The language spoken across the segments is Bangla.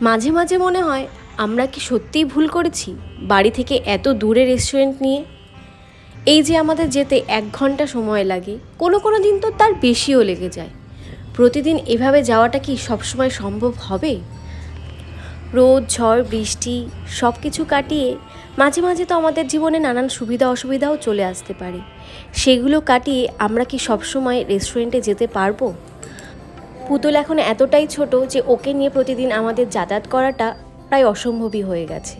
মাঝে মাঝে মনে হয়, আমরা কি সত্যিই ভুল করেছি? বাড়ি থেকে এত দূরে রেস্টুরেন্ট নিয়ে? এই যে আমাদের যেতে এক ঘণ্টা সময় লাগে, কোনো কোনো দিন তো তার বেশিও লেগে যায়। প্রতিদিন এভাবে যাওয়াটা কি সবসময় সম্ভব হবে? রোদ, ঝড়, বৃষ্টি সব কিছু কাটিয়ে মাঝে মাঝে তো আমাদের জীবনে নানান সুবিধা অসুবিধাও চলে আসতে পারে। সেগুলো কাটিয়ে আমরা কি সবসময় রেস্টুরেন্টে যেতে পারব? পুতুল এখন এতটাই ছোট যে ওকে নিয়ে প্রতিদিন আমাদের যাতায়াত করাটা প্রায় অসম্ভবই হয়ে গেছে।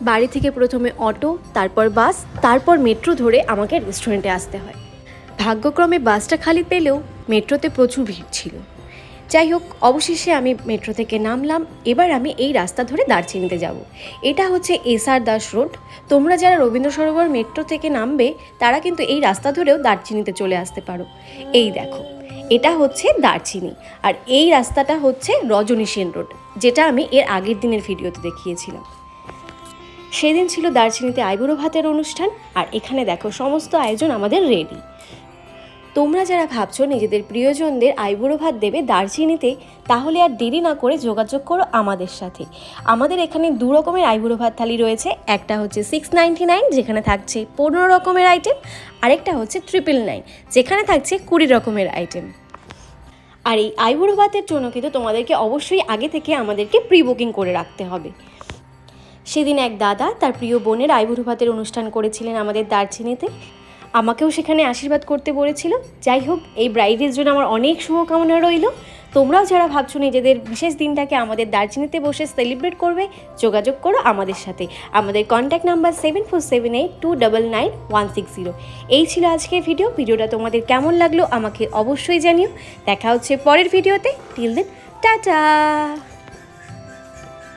বাড়ি থেকে প্রথমে অটো, তারপর বাস, তারপর মেট্রো ধরে আমাকে রেস্টুরেন্টে আসতে হয়। ভাগ্যক্রমে বাসটা খালি পেলেও মেট্রোতে প্রচুর ভিড় ছিল। যাই হোক, অবশেষে আমি মেট্রো থেকে নামলাম, এবার আমি এই রাস্তা ধরে দার্জিলিংতে যাব। এটা হচ্ছে এসআর দাস রোড। তোমরা যারা রবীন্দ্র সরোবর মেট্রো থেকে নামবে, তারা কিন্তু এই রাস্তা ধরেও দার্জিলিংতে চলে আসতে পারো। এই দেখো এটা হচ্ছে দারচিনি। আর এই রাস্তাটা হচ্ছে রজনী সেন রোড, যেটা আমি এর আগের দিনের ভিডিওতে দেখিয়েছিলাম। সেদিন ছিল দার্জিলিংতে আইবুড়ো ভাতের অনুষ্ঠান, আর এখানে দেখো সমস্ত আয়োজন আমাদের রেডি তোমরা যারা ভাবছ নিজেদের প্রিয়জনদের আইবুড়ো ভাত দেবে দার্জিলিংতে তাহলে আর দেরি না করে যোগাযোগ করো আমাদের সাথে। আমাদের এখানে দু রকমের আইবুড়ো ভাত থালি রয়েছে। একটা হচ্ছে সিক্স নাইনটি নাইন যেখানে থাকছে পনেরো রকমের আইটেম আরেকটা হচ্ছে ট্রিপল নাইন যেখানে থাকছে কুড়ি রকমের আইটেম আর এই আইবুড়ো ভাতের জন্য কিন্তু তোমাদেরকে অবশ্যই আগে থেকে আমাদেরকে প্রি বুকিং করে রাখতে হবে। সেদিন এক দাদা তার প্রিয় বোনের আইবুড়ো ভাতের অনুষ্ঠান করেছিলেন আমাদের দার্জিলিংতে আমাকেও সেখানে আশীর্বাদ করতে বলেছিল। যাই হোক, এই ব্রাইডের জন্য আমার অনেক শুভকামনা রইল। তোমরাও যারা ভাবছ নিজেদের বিশেষ দিনটাকে আমাদের দার্জিলিংতে বসে সেলিব্রেট করবে, যোগাযোগ করো আমাদের সাথে। আমাদের contact number seven four seven eight two double nine one six zero এই ছিল আজকের ভিডিও ভিডিওটা তোমাদের কেমন লাগল আমাকে অবশ্যই জানিও। দেখা হচ্ছে পরের ভিডিওতে টিল দেন টাটা